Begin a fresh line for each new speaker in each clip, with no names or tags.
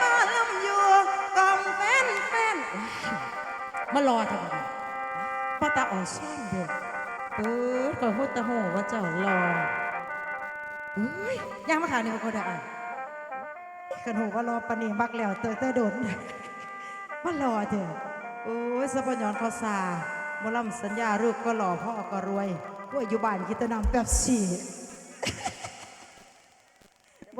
มาลำอยู่กองแฟนแฟนมารอทำไมปาตาอ่อนซ่อนเด้อเปิดก็ฮู้แตะโหว่าเจ้ารอเอ้ยย่างมาขาวนี่บ่ก็ได้อะ
กันหูว่ารอปานนีมักแล้วเตยเตยโดนมารอเถอะ
โอ้ยสะพยอนเขาซามอลำสัญญาลูกก็หล่อพ่อก็รวย
พวกอยู่บ้านกินแตะนำแบบสี่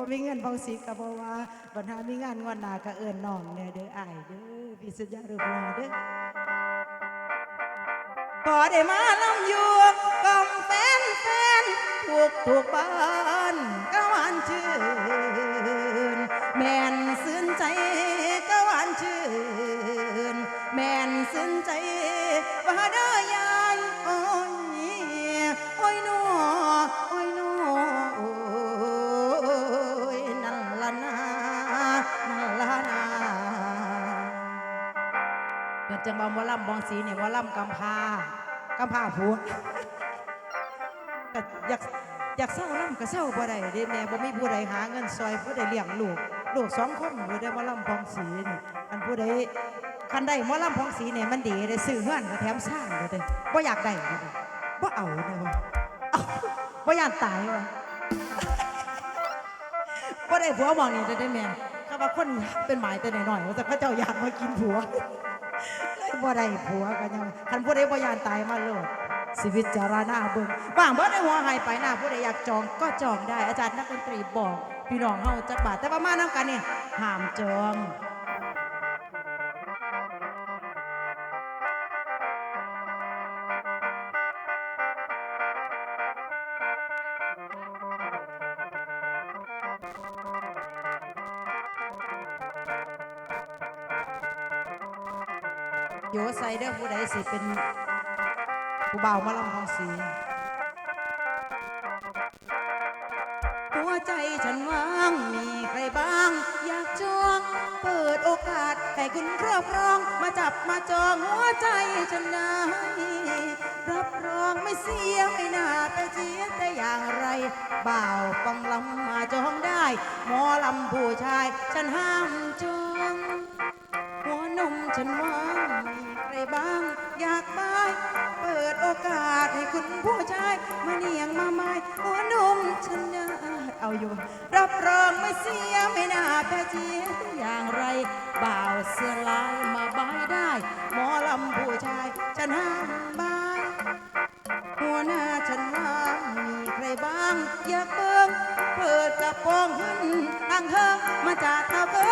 บ่มีเงินเบาสีกับบ่ว่าปัญหามีงานงอนหนาก็เอิ้นน้องแน่เด้ออ้ายเด้อพิสัญญารูปรอเด้อ
ก็ได้มาลำอยู่กองแฟนแฟนถูกถูกบ้าน จังบอมวลำบองสีเนี่ยหมอลำกำพากำพาผัวก็อยากอยากเศร้าลำก็เศร้าบ่ได้เด้แม่บ่มีผู้ใดหาเงินซอยผู้ใดเลี้ยงลูกลูกสองคนอยู่ได้มอลำพองสีนี่อันผู้ใดคันได้มอลำพองสีเนี่ยมันดีได้ซื้อเฮือนก็แถมสร้างเลยเด้บ่อยากได้เลยเด้บ่เอาเด้บ่เอาบ่อยากตายว่ะบ่ได้ผัวหมองนี่เด้อเด้แม่ข้าว่าคนเป็นหมายแต่น้อยๆว่าแต่พระเจ้าอยากมากินผัว บ่ได้ผัวกันยังคันผู้ใดบ่ยานตายมาโลดชีวิตจาราหน้าเบิ่งบางบ่ได้หัวหายไปหน้าผู้ใดอยากจองก็จองได้อาจารย์นักดนตรีบอก พี่น้องเฮาจักบาทแต่ว่ามานํกันนี่ห้ามจอง โยใส่เด้อผู้ใดสิเป็นผู้บ่าวมาลำของสีหัวใจฉันว่างมีใครบ้าง อยากจอง เปิดโอกาส ให้คุณครอบครองมาจับมาจองหัวใจฉันได้รับรองไม่เสียไม่น่าแต่เจียแต่อย่างไร บ่าวฟังลำมาจองได้ หมอลำผู้ชาย ฉันห้ามจอง หัวนมฉันว่าง บ้าง อยากบายเปิดโอกาสให้คุณผู้ชาย มาเนียงมาไม้หัวนุ่มฉันอยากเอาอยู่ รับรองไม่เสียไม่น่าแพ้เจียอย่างไร บ่าวเสื้อลายมาบายได้ หมอลำผู้ชายฉันห้ามบาย หัวหน้าฉันว่ามีใครบ้าง อยากเบิ่งเปิดกระโปรงขึ้นตั้งเฮิงมาจากเท่าเกิ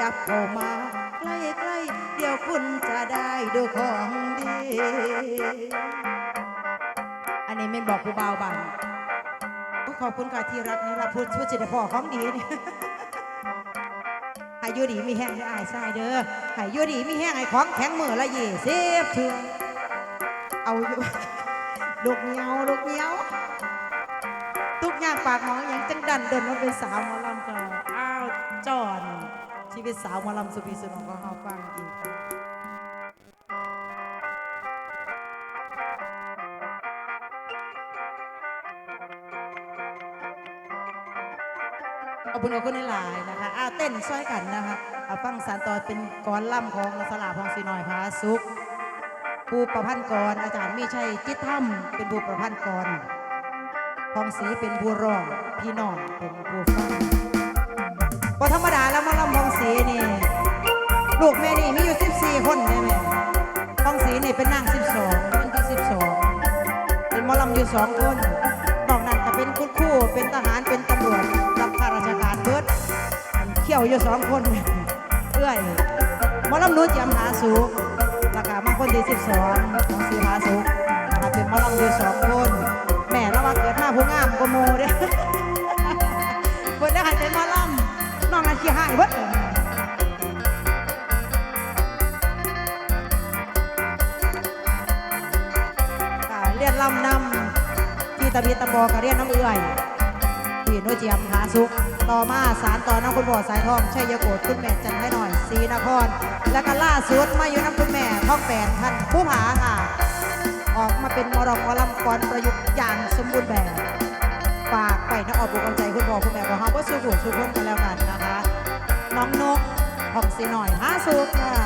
ยับเข้ามา ใกล้ๆเดี๋ยวคุณจะได้ดูของดี อันนี้ไม่บอกผู้เบาวบันขอบคุณค่ะที่รักนี่รับพูดพูดจิตพ่อของดีนี่ใหายยูดีมีแห้งที่อายทรายเด้อใหายยูดีมีแห้งไอ้ของแข็งมือละยี่สิบเถื่อเอาอยู่ลูกเหนียวลูกเหนียวทุกอย่างปากหมองอย่างจังดันเดินมาเป็นสาวหมอลำกันอ้าวจอนี่สาวมอลำสุพีสุนองของเฮาฟังอีกเอาบุญเอาคุณหลายนะคะอ้าเต้นช่วยกันนะคะเอาฟังสารต่อเป็นกรล่ำของสลาพองสีหน้อยพาสุขผู้ประพันธ์กรอาจารย์มีชัยจิตธรรมเป็นผู้ประพันธ์กรพองศรีเป็นผู้ร้องพี่น้องเป็นผู้ฟัง พอธรรมดาแล้วมาลำพองศรีนี่ ลูกแม่นี่มีอยู่14คนใช่ไหมพองศรีนี่เป็นนาง12คนที่12เป็นมอลำอยู่สองคนนอกนั้นก็เป็นคุณครูเป็นทหารเป็นตำรวจรับข้าราชการเบิดเขี่ยวอยู่สองคนเอื้อยมอลำนู้นจำหาสูงราคามาคนที่12ของศรีหาสูงนะครับเป็นมอลำอยู่สองคนแม่ระวังเกิดมาผู้งามกว่าโมเด้ ขี้หายเว้ยเรียนลำนำพี่ตะพีตะบอก็เรียนน้ำเอื่อยพี่โนเจียมหาสุข ต่อมาสารต่อน้องคุณบ่อสายทองชัยโกดคุณแม่จันให้หน่อยสีนคร และก็ล่าสุดมาอยู่น้ำคุณแม่ท้องแปดท่านผู้ผาค่ะ อ
อกมาเป็นมรดกลำกรประยุกต์อย่างสมบูรณ์แบบ ฝากไปนะออกบุกกำใจคุณบออคุณแม่ของฮาว่าสู้หูสู้คนกันแล้วกันนะคะ น้องนกหองสีหน่อยห้าสุกค่ะ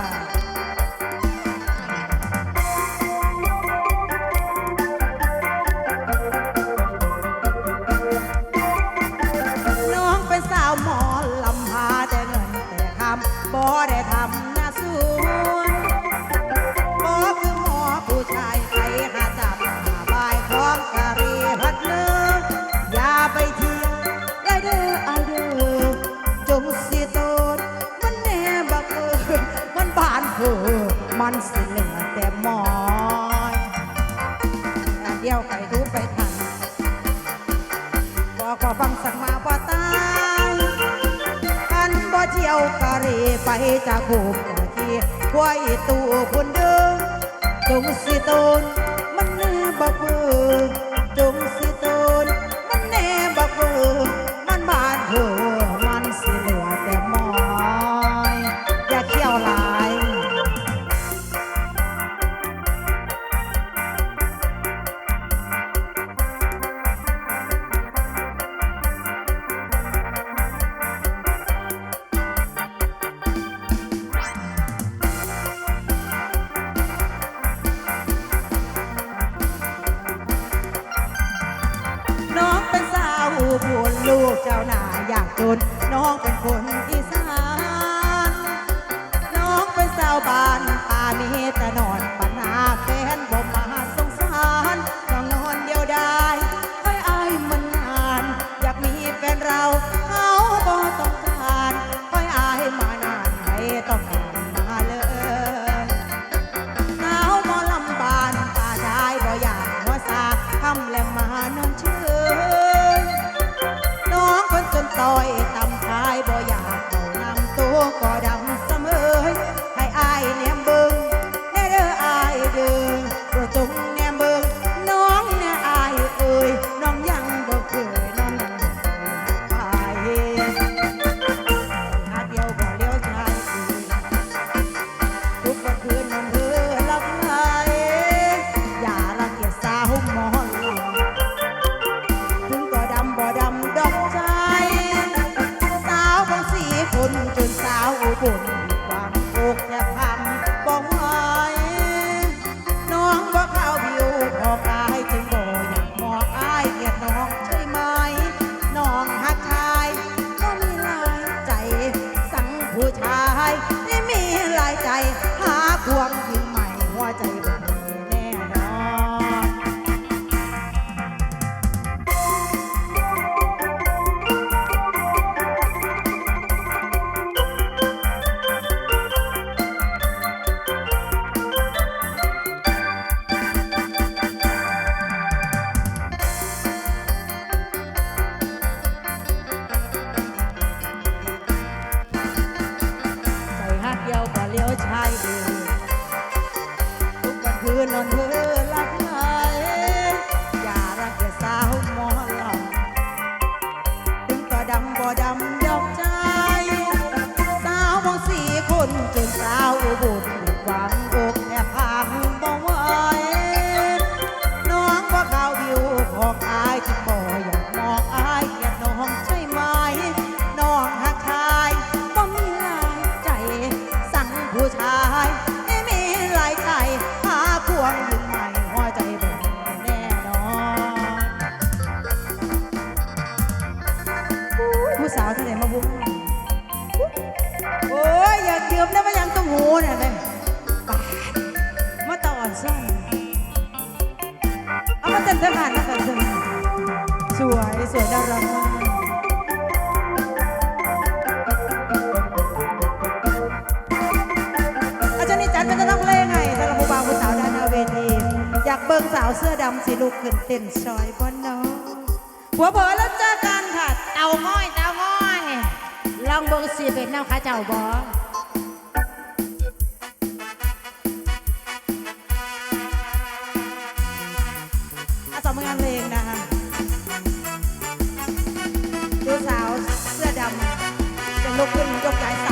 น้องเป็นสาวหมอลำพาแต่เงินแต่คำบ่ได้ทำ ยวไปทูไปทันบอกว่าฟังสั่งมาบ่ตายกันบ่เที่ยวกะรีไปจากภูมิที่ควายตัวคุณเดิมจงสิตนมันนือบ่เบื่อ i don't Lord. ต้อยตำพายบ่อยากเอานำตัวก็ได้ เกี่ยวก็เลี้ยวชายเดือดทุกวันงคืนนอนเธน ผู้สาวเท่าไหร่มาบุ้งโอ้ยอย่าเจือมนะไมายังต้องหูนี่ยเลยมาต่อนซ่อนเอามาเต้นเต้นผ่านะกันเต้นสวยสวยดารากมากอาจารย์นี่จันมันจะต้องเล่ไงสำรับ่าวผู้สาวดานาเวทีอยากเบิ่งสาวเสื้อดำสีลูกขึ้นเต้นซอยบนน้องหัวเผลอแล้วเจอกัน
เตาง้อยเตาง้อย ลองเบิ่งสิเป็นแนวขาเจ้าบ่
อาต่อมงานเพลงนะคะดูสาวเสื้อดำจะลุกขึ้นยกย้ายสา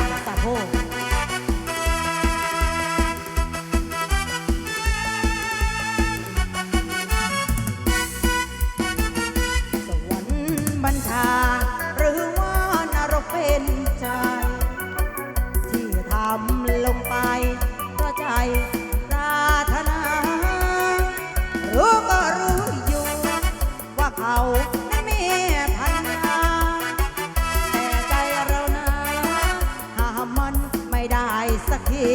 ปรารนา รู้ก็รู้อยู่ ว่าเขานั้นมีนาแต่ใจเรานะหามันไม่ได้สักที